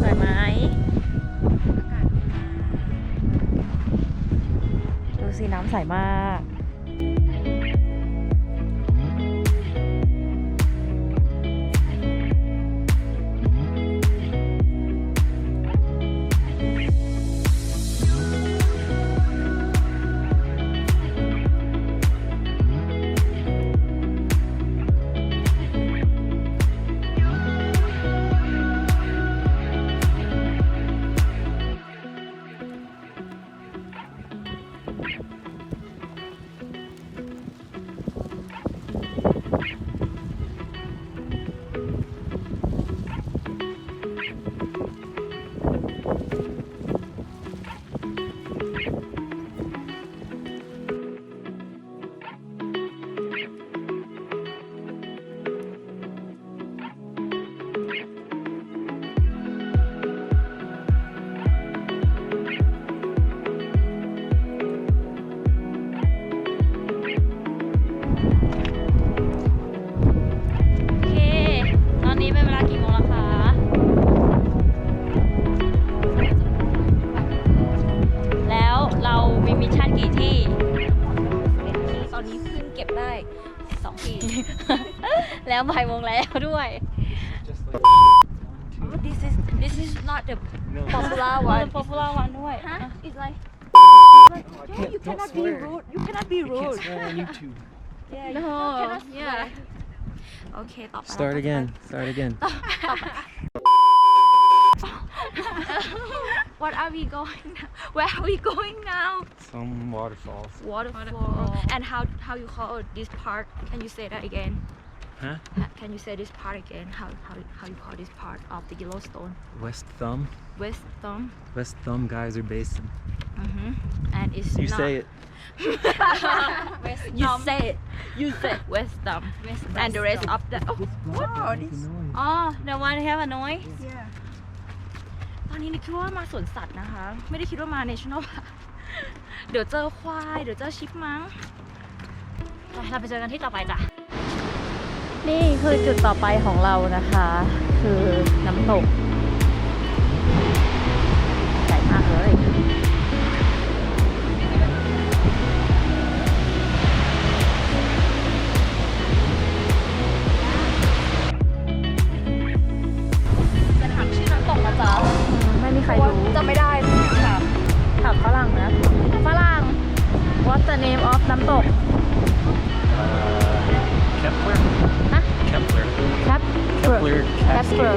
สวยไหมดูสีน้ำใสมาก No, you cannot be rude you cannot be rude on YouTube. yeah No, you cannot yeah. swear โอเค ต่อไป Start again. Start again. What are we going now? Where are we going now? Some waterfalls. Waterfall. And how how you call this part? Can you say that again? Huh? Ha- Can you say this part again? How how how you call this part of the Yellowstone? West Thumb. West Thumb. West Thumb Geyser Basin. Mm-hmm. And it's You not say it. West you say it. You say West Thumb. and the rest of the oh, what? Oh, the one have a noise. yeah ตอนนี้นึกคิดว่ามาสวนสัตว์นะคะ ไม่ได้คิดว่ามา national park เดี๋ยวเจอควาย เดี๋ยวเจอชิปมังเราไปเจอกันที่ต่อไปจ้ะ นี่คือจุดต่อไปของเรานะคะ คือน้ำตก the name of น้ำตก Uh, Kepler. Huh? Kepler. Cap Kepler Casper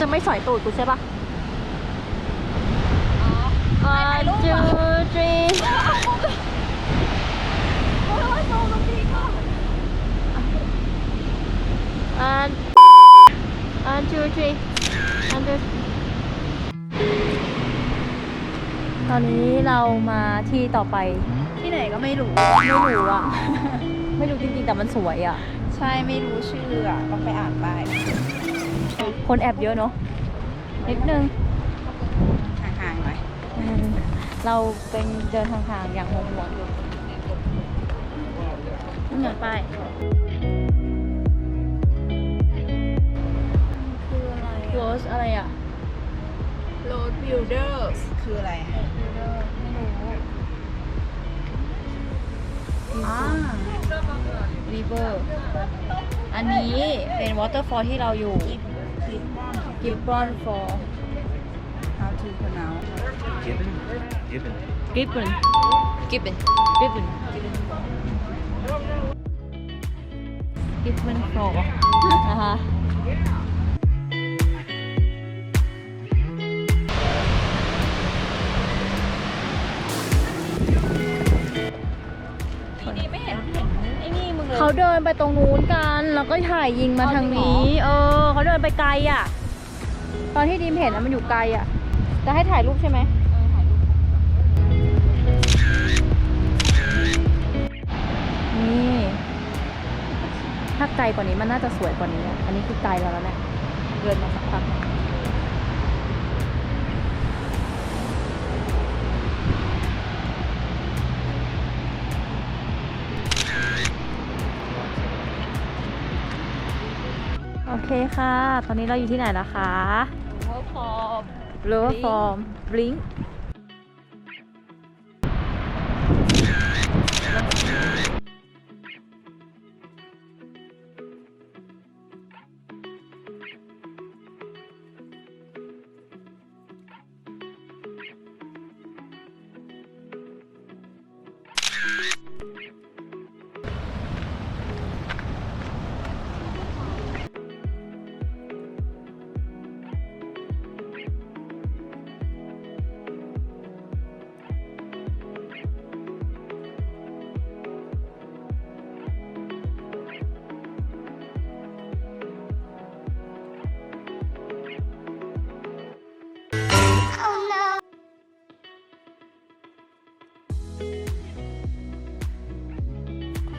จะไม่สอยตูดกูใช่ปะอ๋อ one two three โอ้ยโซลงดีก็ one one two three one two ตอนนี้เรามาที่ต่อไป ที่ไหนก็ไม่รู้ ไม่รู้อะ ไม่รู้จริงๆแต่มันสวยอะ ใช่ ไม่รู้ชื่ออะต้องไปอ่านป้าย คนแอบเยอะเนาะนิดนึงห่างๆหน่อยอืมเราเป็นเดินทางๆอย่างห่วงๆอยู่นี่ไงป้ายคืออะไร Rose อะไรอะโรดบิลเดอร์คืออะไรไม่รู้อ่า River อันนี้เป็น waterfall ที่เราอยู่ Gibbon Fall how to pronounce Gibbon. Gibbon. Gibbon Gibbon Gibbon Gibbon Fall นะคะที่นี่ไม่เห็นเห็นไอ้นี่มึงเลยเขาเดินไปตรงนู้นกัน แล้วก็ถ่ายยิงมาเอาทางจริงเหรอนี้ เออ เขาเดินไปไกลอะ ตอนที่ดีมเห็นนะมันอยู่ไกลอะ จะให้ถ่ายรูปใช่ไหมนี่ ถ้าไกลกว่านี้มันน่าจะสวยกว่านี้ อันนี้คือไกลแล้วแล้วเนี่ยเดินมาสักพักโอเคค่ะ ตอนนี้เราอยู่ที่ไหนแล้วคะ Lower Form Blink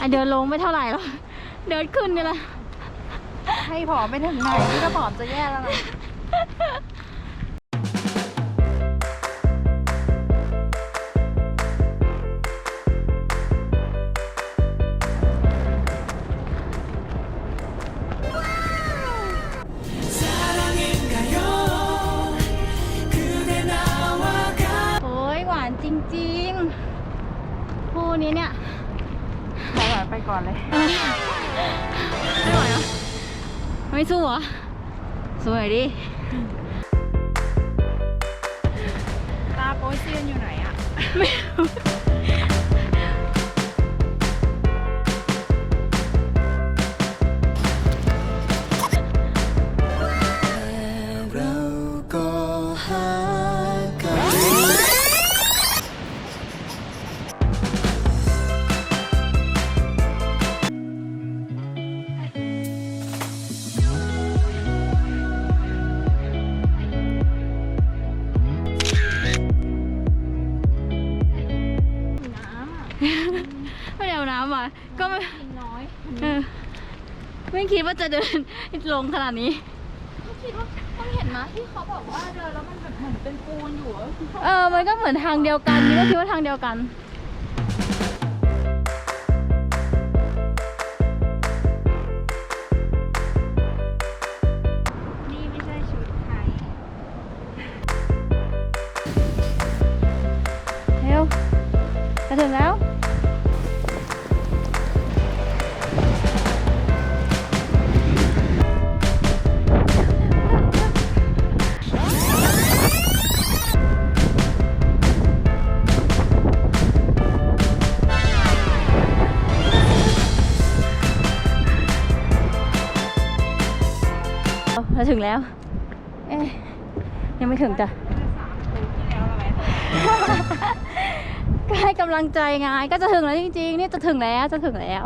อะเดินลงไม่เท่าไหร่หรอกเดินขึ้นนี่แหละให้ผอมไปถึงไหนนี่ถ้าผอมจะแย่แล้วนะ ไปก่อนไปก่อนเลย ไม่ไหวเหรอไม่สู้เหรอ สวยดิ ตาโป๊ยเซียนอยู่ไหนอะไม่ จะเดินลงขนาดนี้เขาคิดว่าต้องเห็นนะที่เขาบอกว่าเดินแล้วมันแบบเหมือนเป็นปูนอยู่อะคือเขาเออ มันก็เหมือนทางเดียวกันนี่ก็คิดว่าทางเดียวกัน นี่ไม่ใช่ชุดไทยเร็วจะถึงแล้ว ถึงแล้ว เอ๊ะยังไม่ถึงจ้ะก็ให้กำลังใจไงก็จะถึงแล้วจริงๆ นี่จะถึงแล้วจะถึงแล้ว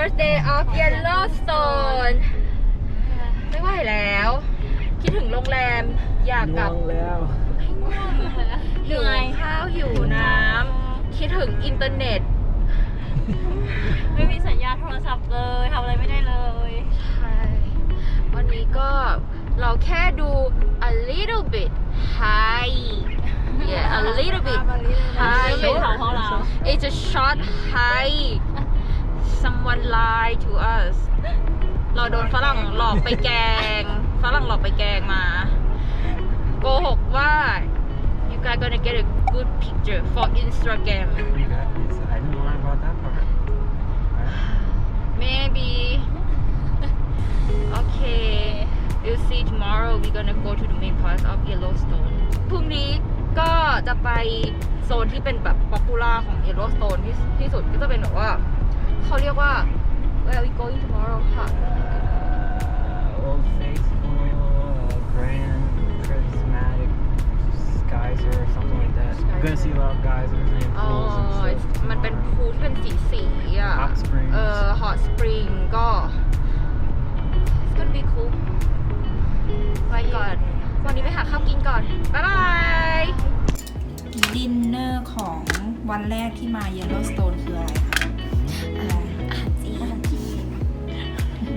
first day of Yellowstone ไม่ไหวแล้ว คิดถึงโรงแรมอยากกลับเหนื่อยหิวข้าวหิวน้ำคิดถึงอินเทอร์เน็ต ไม่มีสัญญาณโทรศัพท์เลยทำอะไรไม่ได้เลยใช่วันนี้ก็เราแค่ดู a little bit high yeah a little bit high ไม่ถามเขาแล้ว it's a short high someone lied to us เราโดนฝรั่งหลอกไปแกง ฝรั่งหลอกไปแกงมา โกหกว่า you guys gonna get a good picture for Instagram You guys, I didn't learn about that part. maybe okay we'll see tomorrow we're gonna go to the main part of Yellowstone พรุ่งนี้ก็จะไปโซนที่เป็นแบบป๊อปปูล่าของ Yellowstone ที่ที่สุดก็จะเป็นแบบว่า เขาเรียกว่า where are we going tomorrow ค่ะ Uh, Old Faithful, uh, Grand Charismatic Geyser or something like that. You're gonna see a lot of geysers and อ๋อ pools and stuff. มันเป็น tomorrow. พูลที่เป็นสีสีๆอะ Hot springs. เออ hot spring ก็ it's gonna be cool ไปก่อน วันนี้ไปหาข้าวกินก่อน บ๊ายบาย ดินเนอร์ของวันแรกที่มาเยลโลสโตนคืออะไรคะ อาหารจีนอาหารจีน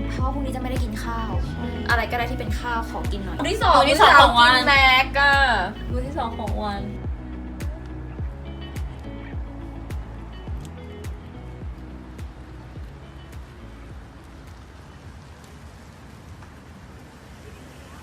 เพราะว่าพรุ่งนี้จะไม่ได้กินข้าว อะไรก็ได้ที่เป็นข้าวขอกินหน่อย ที่สองมื้อที่สองของวันแม็กอะ มื้อที่สองของ